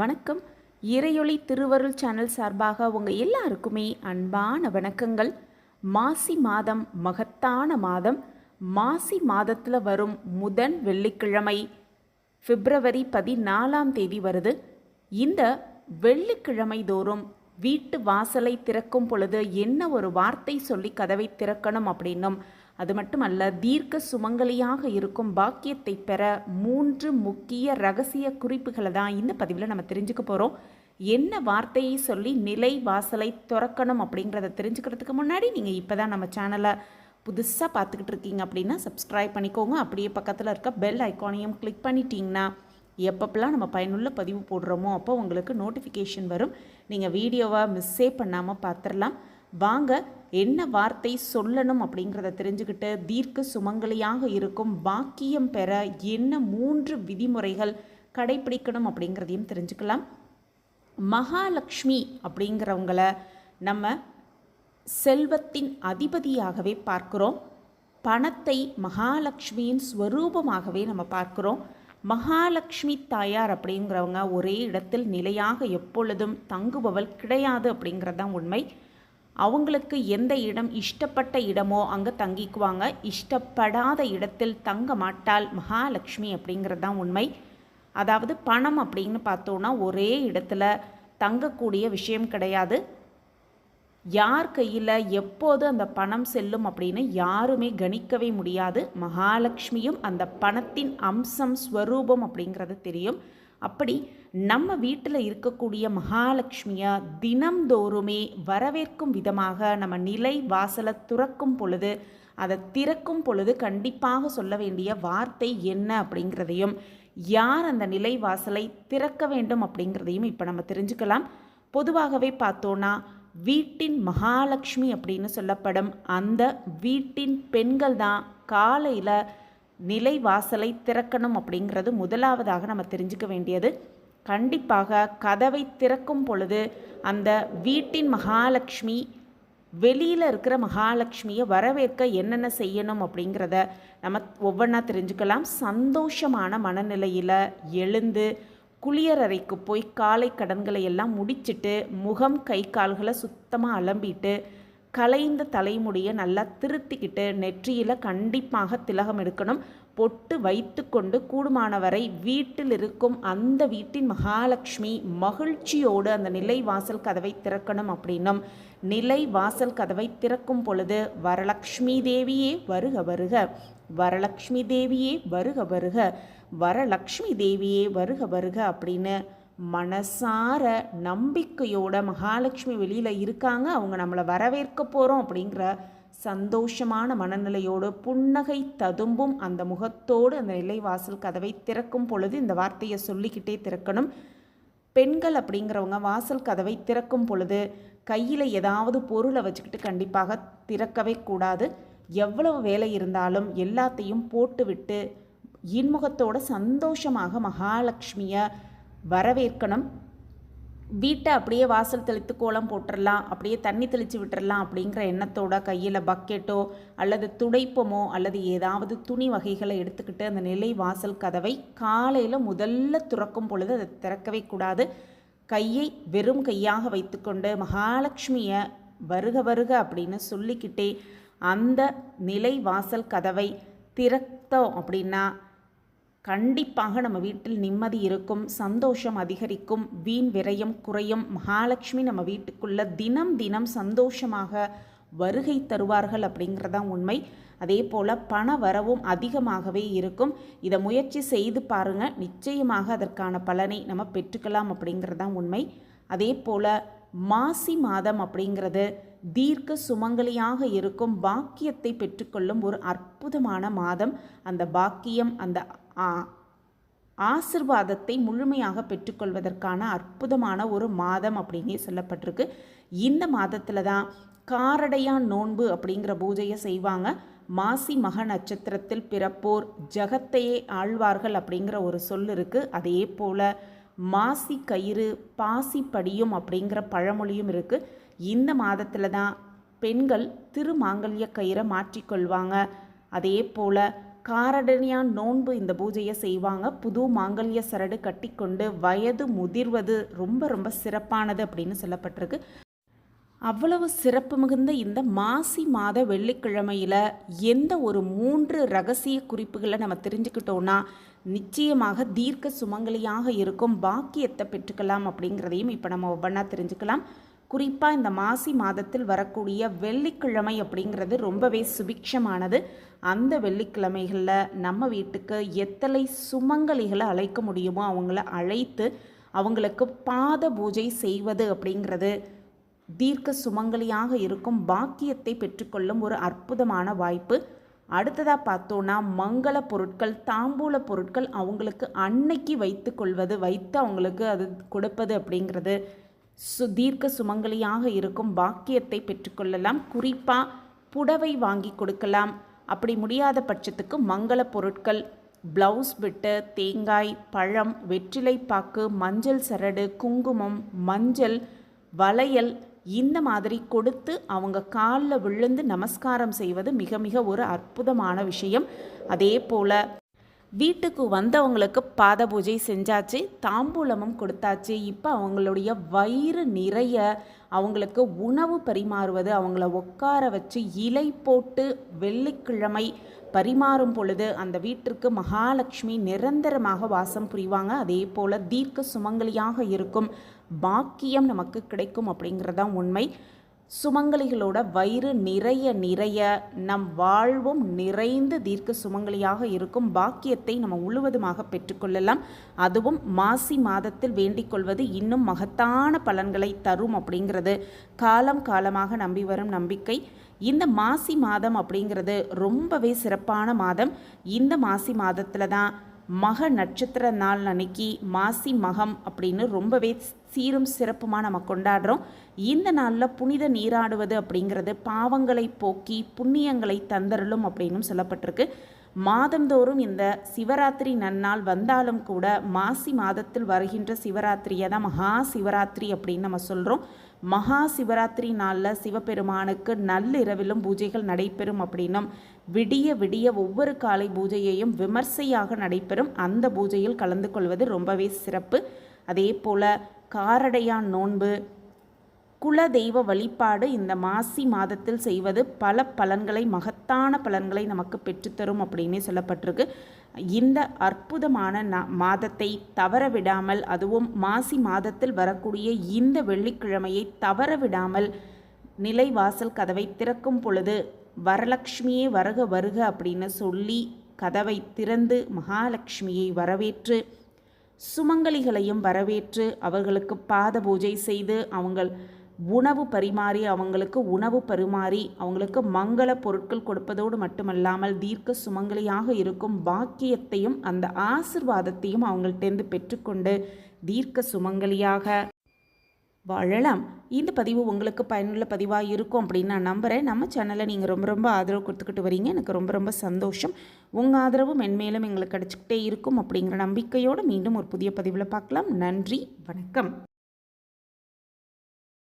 வணக்கம். இறையொளி திருவருள் சேனல் சார்பாக உங்கள் எல்லாருக்குமே அன்பான வணக்கங்கள். மாசி மாதம் மகத்தான மாதம். மாசி மாதத்தில் வரும் முதன் வெள்ளிக்கிழமை பிப்ரவரி பதினாலாம் தேதி வருது. இந்த வெள்ளிக்கிழமை தோறும் வீட்டு வாசலை திறக்கும் பொழுது என்ன ஒரு வார்த்தை சொல்லி கதவை திறக்கணும் அப்படின்னும் அது மட்டுமல்ல தீர்க்க சுமங்கலியாக இருக்கும் பாக்கியத்தை பெற மூன்று முக்கிய ரகசிய குறிப்புகளை தான் இந்த பதிவில் நம்ம தெரிஞ்சுக்க போகிறோம் என்ன வார்த்தையை சொல்லி நிலை வாசலை திறக்கணும் அப்படிங்கிறத தெரிஞ்சுக்கிறதுக்கு முன்னாடி நீங்கள் இப்போ தான் நம்ம சேனலை புதுசாக பார்த்துக்கிட்டு இருக்கீங்க அப்படின்னா சப்ஸ்கிரைப் பண்ணிக்கோங்க. அப்படியே பக்கத்தில் இருக்க பெல் ஐக்கானையும் கிளிக் பண்ணிட்டீங்கன்னா எப்பப்பெல்லாம் நம்ம பயனுள்ள பதிவு போடுறோமோ அப்போ உங்களுக்கு நோட்டிஃபிகேஷன் வரும். நீங்கள் வீடியோவை மிஸ்ஸே பண்ணாமல் பார்த்துடலாம். வாங்க என்ன வார்த்தை சொல்லணும் அப்படிங்கிறத தெரிஞ்சுக்கிட்டு தீர்க்க சுமங்கலியாக இருக்கும் பாக்கியம் பெற என்ன மூன்று விதிமுறைகள் கடைபிடிக்கணும் அப்படிங்கிறதையும் தெரிஞ்சுக்கலாம். மகாலட்சுமி அப்படிங்கிறவங்கள நம்ம செல்வத்தின் அதிபதியாகவே பார்க்குறோம். பணத்தை மகாலட்சுமியின் ஸ்வரூபமாகவே நம்ம பார்க்குறோம். மகாலட்சுமி தாயார் அப்படிங்கிறவங்க ஒரே இடத்தில் நிலையாக எப்பொழுதும் தங்குபவள் கிடையாது அப்படிங்கிறது தான் உண்மை. அவங்களுக்கு எந்த இடம் இஷ்டப்பட்ட இடமோ அங்கே தங்கிக்குவாங்க. இஷ்டப்படாத இடத்தில் தங்க மாட்டால் மகாலட்சுமி அப்படிங்கிறது தான் உண்மை. அதாவது பணம் அப்படின்னு பார்த்தோன்னா ஒரே இடத்துல தங்கக்கூடிய விஷயம் கிடையாது. யார் கையில் எப்போது அந்த பணம் செல்லும் அப்படின்னு யாருமே கணிக்கவே முடியாது. மகாலட்சுமியும் அந்த பணத்தின் அம்சம் ஸ்வரூபம் அப்படிங்கிறது தெரியும். அப்படி நம்ம வீட்டில் இருக்கக்கூடிய மகாலட்சுமியை தினம்தோறுமே வரவேற்கும் விதமாக நம்ம நிலை வாசலை துறக்கும் பொழுது அதை திறக்கும் பொழுது கண்டிப்பாக சொல்ல வேண்டிய வார்த்தை என்ன அப்படிங்கிறதையும் யார் அந்த நிலை வாசலை திறக்க வேண்டும் அப்படிங்கிறதையும் இப்போ நம்ம தெரிஞ்சுக்கலாம். பொதுவாகவே பார்த்தோன்னா வீட்டின் மகாலட்சுமி அப்படின்னு சொல்லப்படும் அந்த வீட்டின் பெண்கள் தான் காலையில் நிலை வாசலை திறக்கணும் அப்படிங்கிறது முதலாவதாக நம்ம தெரிஞ்சுக்க வேண்டியது. கண்டிப்பாக கதவை திறக்கும் பொழுது அந்த வீட்டின் மகாலட்சுமி வெளியில் இருக்கிற மகாலட்சுமியை வரவேற்க என்னென்ன செய்யணும் அப்படிங்கிறத நம்ம ஒவ்வொன்றா தெரிஞ்சுக்கலாம். சந்தோஷமான மனநிலையில் எழுந்து குளியலறைக்கு போய் காலை கடன்களை எல்லாம் முடிச்சுட்டு முகம் கை கால்களை சுத்தமாக அலம்பிட்டு கலைந்த தலைமுடியை நல்லா திருத்திக்கிட்டு நெற்றியில் கண்டிப்பாக திலகம் எடுக்கணும். பொட்டு வைத்து கொண்டு கூடுமானவரை வீட்டில் இருக்கும் அந்த வீட்டின் மகாலட்சுமி மகிழ்ச்சியோடு அந்த நிலை வாசல் கதவை திறக்கணும் அப்படின்னும். நிலை வாசல் கதவை திறக்கும் பொழுது வரலக்ஷ்மி தேவியே வருக வருக. வரலக்ஷ்மி தேவியே வருக வருக. வரலக்ஷ்மி தேவியே வருக வருக அப்படின்னு மனசார நம்பிக்கையோட மகாலட்சுமி வெளியில் இருக்காங்க. அவங்க நம்மளை வரவேற்க போகிறோம் அப்படிங்கிற சந்தோஷமான மனநிலையோடு புன்னகை ததும்பும் அந்த முகத்தோடு அந்த நிலைவாசல் கதவை திறக்கும் பொழுது இந்த வார்த்தையை சொல்லிக்கிட்டே திறக்கணும். பெண்கள் அப்படிங்கிறவங்க வாசல் கதவை திறக்கும் பொழுது கையில் ஏதாவது பொருளை வச்சுக்கிட்டு கண்டிப்பாக திறக்கவே கூடாது. எவ்வளவு வேலை இருந்தாலும் எல்லாத்தையும் போட்டுவிட்டு இன்முகத்தோட சந்தோஷமாக மகாலட்சுமியை வரவேற்கணும். வீட்டை அப்படியே வாசல் தெளித்து கோலம் போட்டுடலாம் அப்படியே தண்ணி தெளித்து விட்டுறலாம் அப்படிங்கிற எண்ணத்தோட கையில் பக்கெட்டோ அல்லது துடைப்பமோ அல்லது ஏதாவது துணி வகைகளை எடுத்துக்கிட்டு அந்த நிலை வாசல் கதவை காலையில் முதல்ல துறக்கும் பொழுது அதை திறக்கவே கூடாது. கையை வெறும் கையாக வைத்துக்கொண்டு மகாலட்சுமியை வருக வருக அப்படின்னு சொல்லிக்கிட்டே அந்த நிலை வாசல் கதவை திறத்தோம் அப்படின்னா கண்டிப்பாக நம்ம வீட்டில் நிம்மதி இருக்கும் சந்தோஷம் அதிகரிக்கும் வீண் விரயம் குறையும். மகாலட்சுமி நம்ம வீட்டுக்குள்ள தினம் தினம் சந்தோஷமாக வருகை தருவார்கள் அப்படிங்கிறதான் உண்மை. அதே போல் பண வரவும் அதிகமாகவே இருக்கும். இதை முயற்சி செய்து பாருங்கள் நிச்சயமாக அதற்கான பலனை நம்ம பெற்றுக்கலாம் அப்படிங்கிறதான் உண்மை. அதே போல் மாசி மாதம் அப்படிங்கிறது தீர்க்க சுமங்கலியாக இருக்கும். பாக்கியத்தை பெற்றுக்கொள்ளும் ஒரு அற்புதமான மாதம். அந்த பாக்கியம் அந்த ஆசிர்வாதத்தை முழுமையாக பெற்றுக்கொள்வதற்கான அற்புதமான ஒரு மாதம் அப்படின்னே சொல்லப்பட்டிருக்கு. இந்த மாதத்தில் தான் காரடையான் நோன்பு அப்படிங்கிற பூஜையை செய்வாங்க. மாசி மக நட்சத்திரத்தில் பிறப்போர் ஜகத்தையே ஆழ்வார்கள் அப்படிங்கிற ஒரு சொல் இருக்குது அதே போல் மாசி கயிறு பாசி படியும் அப்படிங்கிற பழமொழியும் இருக்குது இந்த மாதத்தில் தான் பெண்கள் திருமாங்கல்ய கயிறை மாற்றிக்கொள்வாங்க. அதே போல் காரடனியான் நோன்பு இந்த பூஜையை செய்வாங்க. புது மாங்கல்ய சரடு கட்டிக்கொண்டு வயது முதிர்வது ரொம்ப ரொம்ப சிறப்பானது அப்படின்னு சொல்லப்பட்டிருக்கு. அவ்வளவு சிறப்பு மிகுந்த இந்த மாசி மாத வெள்ளிக்கிழமையில் எந்த ஒரு மூன்று ரகசிய குறிப்புகளை நம்ம தெரிஞ்சுக்கிட்டோன்னா நிச்சயமாக தீர்க்க சுமங்கலியாக இருக்கும் பாக்கியத்தை பெற்றுக்கலாம் அப்படிங்கிறதையும் இப்போ நம்ம ஒவ்வொன்றா தெரிஞ்சுக்கலாம். குறிப்பாக இந்த மாசி மாதத்தில் வரக்கூடிய வெள்ளிக்கிழமை அப்படிங்கிறது ரொம்பவே சுபிக்ஷமானது. அந்த வெள்ளிக்கிழமைகளில் நம்ம வீட்டுக்கு எத்தனை சுமங்கலிகளை அழைக்க முடியுமோ அவங்கள அழைத்து அவங்களுக்கு பாத பூஜை செய்வது அப்படிங்கிறது தீர்க்க சுமங்கலியாக இருக்கும் பாக்கியத்தை பெற்றுக்கொள்ளும் ஒரு அற்புதமான வாய்ப்பு. அடுத்ததாக பார்த்தோன்னா மங்கள பொருட்கள் தாம்பூல பொருட்கள் அவங்களுக்கு அன்னைக்கு வைத்து கொள்வது வைத்து அவங்களுக்கு அது கொடுப்பது அப்படிங்கிறது சு தீர்க்க சுமங்கலியாக இருக்கும் பாக்கியத்தை பெற்றுக்கொள்ளலாம். குறிப்பாக புடவை வாங்கி கொடுக்கலாம். அப்படி முடியாத பட்சத்துக்கு மங்கள பொருட்கள் ப்ளவுஸ் விட்டு தேங்காய் பழம் வெற்றிலை பாக்கு மஞ்சள் சரடு குங்குமம் மஞ்சள் வளையல் இந்த மாதிரி கொடுத்து அவங்க காலில் விழுந்து நமஸ்காரம் செய்வது மிக மிக ஒரு அற்புதமான விஷயம். அதே போல் வீட்டுக்கு வந்தவங்களுக்கு பாத பூஜை செஞ்சாச்சு தாம்பூலமும் கொடுத்தாச்சு. இப்போ அவங்களுடைய வயிறு நிறைய அவங்களுக்கு உணவு பரிமாறுவது அவங்கள உட்கார வச்சு இலை போட்டு வெள்ளிக்கிழமை பரிமாறும் பொழுது அந்த வீட்டிற்கு மகாலட்சுமி நிரந்தரமாக வாசம் புரிவாங்க. அதே போல் தீர்க்க சுமங்கலியாக இருக்கும் பாக்கியம் நமக்கு கிடைக்கும் அப்படிங்கிறதான் உண்மை. சுமங்கலிகளோட வயிறு நிறைய நிறைய நம் வாழ்வும் நிறைந்து தீர்க்க சுமங்கலியாக இருக்கும் பாக்கியத்தை நம்ம முழுவதுமாக பெற்றுக்கொள்ளலாம். அதுவும் மாசி மாதத்தில் வேண்டிக் கொள்வது இன்னும் மகத்தான பலன்களை தரும் அப்படிங்கிறது. காலம் காலமாக நம்பி வரும் நம்பிக்கை. இந்த மாசி மாதம் அப்படிங்கிறது ரொம்பவே சிறப்பான மாதம். இந்த மாசி மாதத்தில் தான் மக நட்சத்திர நாள் அன்னைக்கு மாசி மகம் அப்படின்னு ரொம்பவே சீரும் சிறப்புமாக நம்ம கொண்டாடுறோம். இந்த நாளில் புனித நீராடுவது அப்படிங்கிறது பாவங்களை போக்கி புண்ணியங்களை தந்தரலும் அப்படின்னு சொல்லப்பட்டிருக்கு. மாதந்தோறும் இந்த சிவராத்திரி நன்னாள் வந்தாலும் கூட மாசி மாதத்தில் வருகின்ற சிவராத்திரியை தான் மகா சிவராத்திரி அப்படின்னு நம்ம சொல்கிறோம் மகா சிவராத்திரி நாளில் சிவபெருமானுக்கு நள்ளிரவிலும் பூஜைகள் நடைபெறும் அப்படின்னும் விடிய விடிய ஒவ்வொரு காலை பூஜையையும் விமர்சையாக நடைபெறும். அந்த பூஜையில் கலந்து கொள்வது ரொம்பவே சிறப்பு. அதே போல் காரடையான் நோன்பு குல தெய்வ வழிபாடு இந்த மாசி மாதத்தில் செய்வது பல பலன்களை மகத்தான பலன்களை நமக்கு பெற்றுத்தரும் அப்படின்னே சொல்லப்பட்டிருக்கு. இந்த அற்புதமான மாதத்தை தவற விடாமல் அதுவும் மாசி மாதத்தில் வரக்கூடிய இந்த வெள்ளிக்கிழமையை தவற விடாமல் நிலைவாசல் கதவை திறக்கும் பொழுது வரலக்ஷ்மியே வருக வருக அப்படின்னு சொல்லி கதவை திறந்து மகாலட்சுமியை வரவேற்று சுமங்கலிகளையும் வரவேற்று அவர்களுக்கு பாத பூஜை செய்து அவங்கள் உணவு பரிமாறி அவங்களுக்கு உணவு பரிமாறி அவங்களுக்கு மங்கள பொருட்கள் கொடுப்பதோடு மட்டுமல்லாமல் தீர்க்க சுமங்கலியாக இருக்கும் பாக்கியத்தையும் அந்த ஆசிர்வாதத்தையும் அவங்கள்ட்டேருந்து பெற்றுக்கொண்டு தீர்க்க சுமங்கலியாக வாழலாம். இந்த பதிவு உங்களுக்கு பயனுள்ள பதிவாக இருக்கும் அப்படின்னு நான் நம்புகிறேன் நம்ம சேனலை நீங்கள் ரொம்ப ரொம்ப ஆதரவு கொடுத்துக்கிட்டு வரீங்க. எனக்கு ரொம்ப ரொம்ப சந்தோஷம். உங்கள் ஆதரவு மென்மேலும் எங்களுக்கு கிடச்சிக்கிட்டே இருக்கும் அப்படிங்கிற நம்பிக்கையோடு மீண்டும் ஒரு புதிய பதிவில் பார்க்கலாம். நன்றி. வணக்கம்.